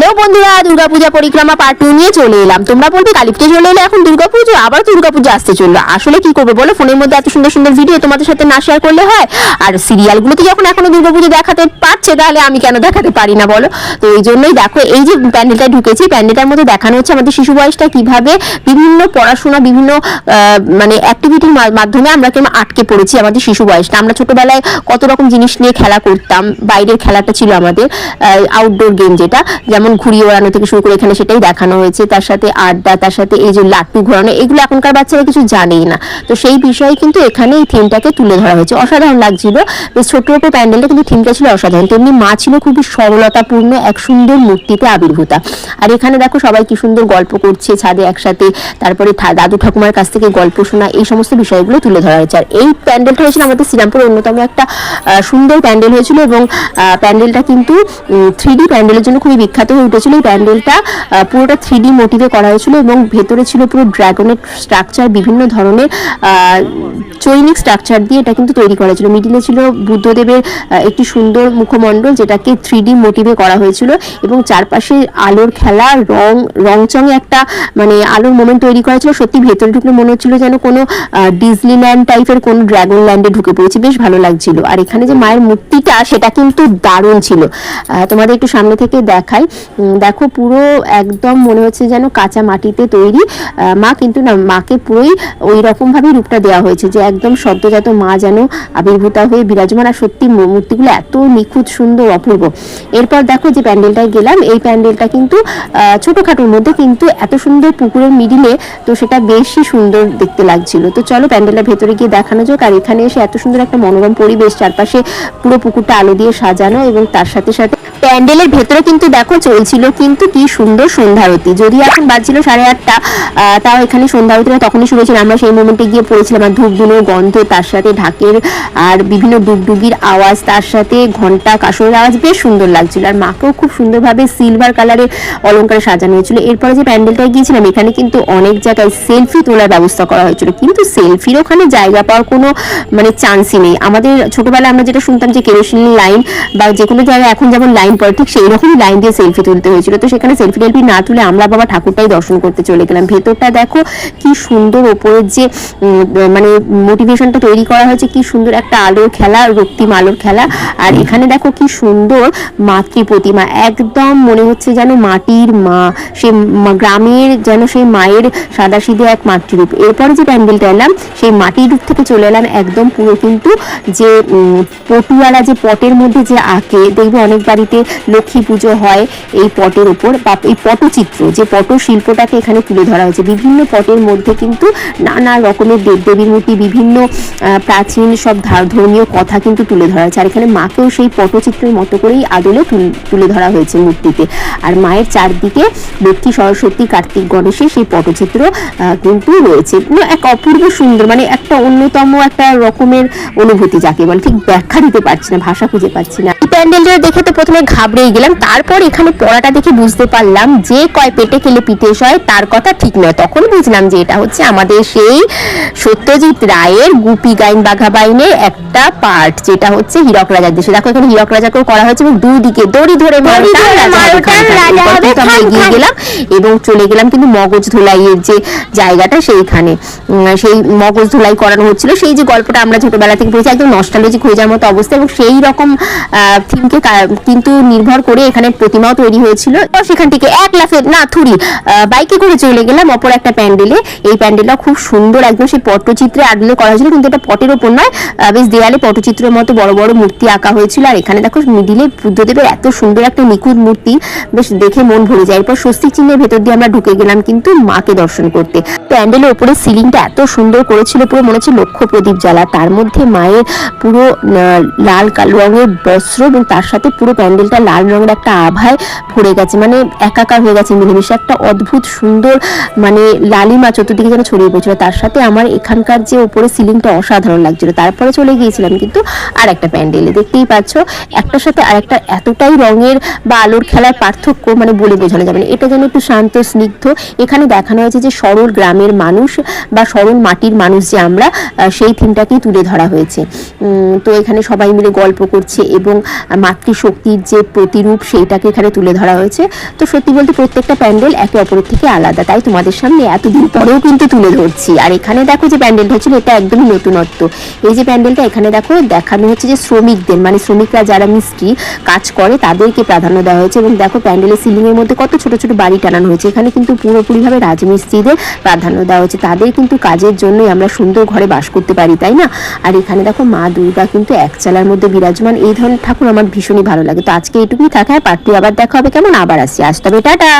Hello বন্ধুরা, দুর্গাপূজা পরিক্রমা part two নিয়ে চলে এলাম। তোমরা বলবে কালী পুজো চলে এলো এখন দুর্গাপুজো, আবার দুর্গাপুজো আসতে চলল। আসলে কি করব বলো? ফোনের মধ্যে এত সুন্দর সুন্দর ভিডিও তোমাদের সাথে না শেয়ার করলে হয়, আর সিরিয়ালগুলোতে যখন এখনও দুর্গাপুজো দেখাতে পারছে, তাহলে আমি কেন দেখাতে পারি না বলো? তো এই জন্যই দেখো, এই যে প্যান্ডেলটা ঢুকেছি, প্যান্ডেলটার মধ্যে দেখানো হচ্ছে আমাদের শিশু বয়সটা কীভাবে বিভিন্ন পড়াশোনা, বিভিন্ন মানে অ্যাক্টিভিটির মাধ্যমে আমরা কেমন আটকে পড়েছি আমাদের শিশু বয়সটা। আমরা ছোটবেলায় কত রকম জিনিস নিয়ে খেলা করতাম, বাইরের খেলাটা ছিল আমাদের আউটডোর গেম যেটা। যেমন ঘুড়ি ওড়ানো থেকে শুরু করে এখানে সেটাই দেখানো হয়েছে। তার সাথে আড্ডা, তার সাথে এই যে লাট্টু ঘোরানো, এগুলো এখনকার বাচ্চারা কিছু জানেই না। তো সেই বিষয়ে কিন্তু এখানে এই থিমটাকে তুলে ধরা হয়েছে। অসাধারণ লাগছিল। বেশ ছোট ছোট প্যান্ডেলটা কিন্তু থিমটা ছিল অসাধারণ। তেমনি মা ছিল খুবই সরলতাপূর্ণ এক সুন্দর মূর্তিতে আবির্ভূতা। আর এখানে দেখো সবাই কি সুন্দর গল্প করছে ছাদে একসাথে। তারপরে দাদু ঠাকুমার কাছ থেকে গল্প শোনা, এই সমস্ত বিষয়গুলো তুলে ধরা হয়েছে। আর এই প্যান্ডেলটা হয়েছিল আমাদের শ্রীরামপুর অন্যতম একটা সুন্দর প্যান্ডেল হয়েছিল এবং প্যান্ডেলটা কিন্তু থ্রি ডি প্যান্ডেলের জন্য খুবই বিখ্যাত হয়ে উঠেছিল এই প্যান্ডেলটা। পুরোটা থ্রি ডি মোটিভে করা হয়েছিল এবং ভেতরে ছিল পুরো ড্রাগনের স্ট্রাকচার বিভিন্ন ধরনের চৈনিক স্ট্রাকচার দিয়ে এটা কিন্তু তৈরি করা ছিল মিডিলে ছিল বুদ্ধদেবের একটি সুন্দর মুখমণ্ডল যেটাকে থ্রি ডি মোটিভে করা হয়েছিল এবং চারপাশে আলোর খেলা রং রংচঙে একটা মানে আলোর মোমেন্ট তৈরি করা ছিল সত্যি ভেতরে ঢুকলে মনে হচ্ছিল যেন কোনো ডিজনিল্যান্ড টাইপের কোনো ড্রাগন ল্যান্ডে ঢুকে পড়েছি। বেশ ভালো লাগছিল। আর এখানে যে মায়ের মূর্তিটা সেটা কিন্তু দারুণ ছিল। তোমাদের একটু সামনে থেকে উম, দেখো, পুরো একদম মনে হচ্ছে যেন কাঁচা মাটিতে তৈরি। মা কিন্তু না, মাকে পুরোই ওই রকম ভাবেই রূপটা দেওয়া হয়েছে যে একদম সদ্যজাত মা যেন আবির্ভূতা হয়ে বিরাজমান। আর সত্যি মূর্তিগুলো এত নিখুঁত, সুন্দর, অপূর্ব। এরপর দেখো যে প্যান্ডেলটায় গেলাম, এই প্যান্ডেলটা কিন্তু ছোটখাটোর মধ্যে কিন্তু এত সুন্দর পুকুরের মিডিলে, তো সেটা বেশি সুন্দর দেখতে লাগছিল। তো চলো প্যান্ডেলের ভেতরে গিয়ে দেখানো যাক, আর এখানে এসে এত সুন্দর একটা মনোরম পরিবেশ, চারপাশে পুরো পুকুরটা আলো দিয়ে সাজানো এবং তার সাথে সাথে প্যান্ডেলের ভেতরে কিন্তু দেখো চলছিল কিন্তু কি সুন্দর সন্ধ্যারতি। যদি এখন বাজছিল সাড়ে আটটা তাও এখানে সন্ধ্যারতিটা তখনই শুরু হয়েছিল। আমরা সেই মোমেন্টে গিয়ে পড়েছিলাম আর ধূপধুনোর গন্ধ, তার সাথে ঢাকের আর বিভিন্ন ডুগডুগির আওয়াজ, তার সাথে ঘণ্টা কাসরের আওয়াজ, বেশ সুন্দর লাগছিল। আর মাকেও খুব সুন্দরভাবে সিলভার কালারের অলঙ্কারে সাজানো হয়েছিল। এরপরে যে প্যান্ডেলটায় গিয়েছিলাম, এখানে কিন্তু অনেক জায়গায় সেলফি তোলার ব্যবস্থা করা হয়েছিল। কিন্তু সেলফির ওখানে জায়গা পাওয়ার কোনো মানে চান্সই নেই। আমাদের ছোটবেলায় আমরা যেটা শুনতাম যে কেরোসিন লাইন বা যে কোনো জায়গায় এখন যেমন লাইন পড়ে, ঠিক সেই রকমই লাইন দিয়ে সেলফি তুলতে হয়েছিল। তো সেখানে সেলফি টেলফি না তুলে আমরা বাবা ঠাকুরটাই দর্শন করতে চলে গেলাম। ভেতরটা দেখো কি সুন্দর ওপরের যে মানে মোটিভেশনটা তৈরি করা হয়েছে কি সুন্দর একটা আলোর খেলা রক্তিম আলোর খেলা। আর এখানে দেখো কি সুন্দর মাতৃ প্রতিমা একদম মনে হচ্ছে যেন মাটির মা। সে গ্রামের যেন সেই মায়ের সাদা সিধে এক মাতৃরূপ। এরপরে যে প্যান্ডেলটা এলাম সেই মাটির রূপ থেকে চলে এলাম একদম পুরো কিন্তু যে উম, পটুয়ালা যে পটের মধ্যে যে আঁকে দেখবে অনেক বাড়িতে লক্ষ্মী পুজো হয় এই পটের উপর বা এই পটচিত্র, যে পট শিল্পটাকে এখানে তুলে ধরা হয়েছে। বিভিন্ন পটের মধ্যে কিন্তু নানা রকমের দেবদেবীর মূর্তি, বিভিন্ন প্রাচীন সব ধর্মীয় কথা কিন্তু তুলে ধরা হয়েছে। আর এখানে মাকেও সেই পটচিত্রের মতো করেই আদলে তুলে ধরা হয়েছে মূর্তিতে। আর মায়ের চারদিকে লক্ষ্মী, সরস্বতী, কার্তিক গণেশের সেই পটচিত্র কিন্তু রয়েছে। এক অপূর্ব সুন্দর মানে একটা অন্যতম একটা রকমের অনুভূতি যাকে বলে। ঠিক ব্যাখ্যা দিতে পারছি না, ভাষা খুঁজে পাচ্ছি না। প্যান্ডেলটা দেখে তো প্রথমে ঘাবড়েই গেলাম। তারপর এখানে পড়াটা দেখে বুঝতে পারলাম যে কয় পেটে খেলে পিঠে সয় তার কথা ঠিক নয়। তখন বুঝলাম যে এটা হচ্ছে আমাদের সেই সত্যজিৎ রায়ের গুপি গাইন বাঘা বাইনের একটা পার্ট যেটা হচ্ছে হীরক রাজার দেশে। দেখো এখানে হীরক রাজাকেও করা হয়েছে এবং দুই দিকে দড়ি ধরে আমরা এগিয়ে গেলাম এবং চলে গেলাম কিন্তু মগজ ধুলাইয়ের যে জায়গাটা সেইখানে। সেই মগজ ধুলাই করানো হচ্ছিল। সেই যে গল্পটা আমরা ছোটবেলা থেকে পড়েছি একদম নস্টালজিক হয়ে যাওয়ার মতো অবস্থা এবং সেই রকম থিমকে কিন্তু নির্ভর করে এখানে প্রতিমাও তৈরি হয়েছিল। তো সেখান থেকে এক লাফে না থুরি বাইকে করে চলে গেলাম অপর একটা প্যান্ডেলে। এই প্যান্ডেলটা খুব সুন্দর একদম সেই পটচিত্রে আদলে করা হয়েছিল, কিন্তু এটা পটের ওপর নয় বেশ দেয়ালে পটচিত্রের মতো বড় বড় মূর্তি আঁকা হয়েছিল। আর এখানে দেখো মিডিলে বুদ্ধদেবের এত সুন্দর একটা নিখুঁত মূর্তি, বেশ দেখে মন ভরে যায়। এরপর স্বস্তিক চিহ্নের ভেতর দিয়ে আমরা ঢুকে গেলাম কিন্তু মাকে দর্শন করতে। প্যান্ডেলের ওপরে সিলিংটা এত সুন্দর করেছিল, পুরো মনে হচ্ছে লক্ষ্য প্রদীপ জ্বালা। তার মধ্যে মায়ের পুরো লাল কালো রঙের বস্ত্র এবং তার সাথে পুরো প্যান্ডেলটা লাল রঙের একটা আভায় ভরে গেছে। মানে একাকার হয়ে গেছে মিলেমিশে। একটা অদ্ভুত, সুন্দর মানে লালিমা চতুর্দিকে যেন ছড়িয়ে পড়েছিল। তার সাথে আমার এখানকার যে উপরে সিলিংটা অসাধারণ লাগছিল। তারপরে চলে গিয়েছিলাম কিন্তু আর একটা প্যান্ডেলে দেখতেই পাচ্ছ, একটার সাথে আরেকটা এতটাই রঙের বা আলোর খেলার পার্থক্য মানে বলে বোঝানো যাবে না। এটা যেন একটু শান্ত, স্নিগ্ধ। এখানে দেখানো হয়েছে যে সরল গ্রামের মানুষ বা সরল মাটির মানুষ যে আমরা সেই থিমটাকেই তুলে ধরা হয়েছে। তো এখানে সবাই মিলে গল্প করছে এবং মাতৃশক্তির যে প্রতিরূপ, সেইটাকে এখানে তুলে তুলে ধরা হয়েছে। তো সত্যি বলতে প্রত্যেকটা প্যান্ডেল একে অপরের থেকে আলাদা, তাই তোমাদের সামনে এতদিন পরেও কিন্তু তুলে ধরছি। আর এখানে দেখো যে প্যান্ডেলটা হচ্ছিল এটা একদমই নতুনত্ব। এই যে প্যান্ডেলটা এখানে দেখো, দেখানো হচ্ছে যে শ্রমিকদের মানে শ্রমিকরা যারা মিস্ত্রি কাজ করে, তাদেরকে প্রাধান্য দেওয়া হয়েছে। এবং দেখো প্যান্ডেলের সিলিং এর মধ্যে কত ছোট ছোট বাড়ি টানানো হয়েছে। এখানে কিন্তু পুরোপুরিভাবে রাজমিস্ত্রিদের প্রাধান্য দেওয়া হয়েছে। তাদের কিন্তু কাজের জন্যই আমরা সুন্দর ঘরে বাস করতে পারি, তাই না? আর এখানে দেখো মা দুর্গা কিন্তু এক চালার মধ্যে বিরাজমান। এই ধরনের ঠাকুর আমার ভীষণই ভালো লাগে। তো আজকে এইটুকুই থাকে পার্টি আবার দেখা হবে কেমন? আবার আসি আজ তবে টাটা।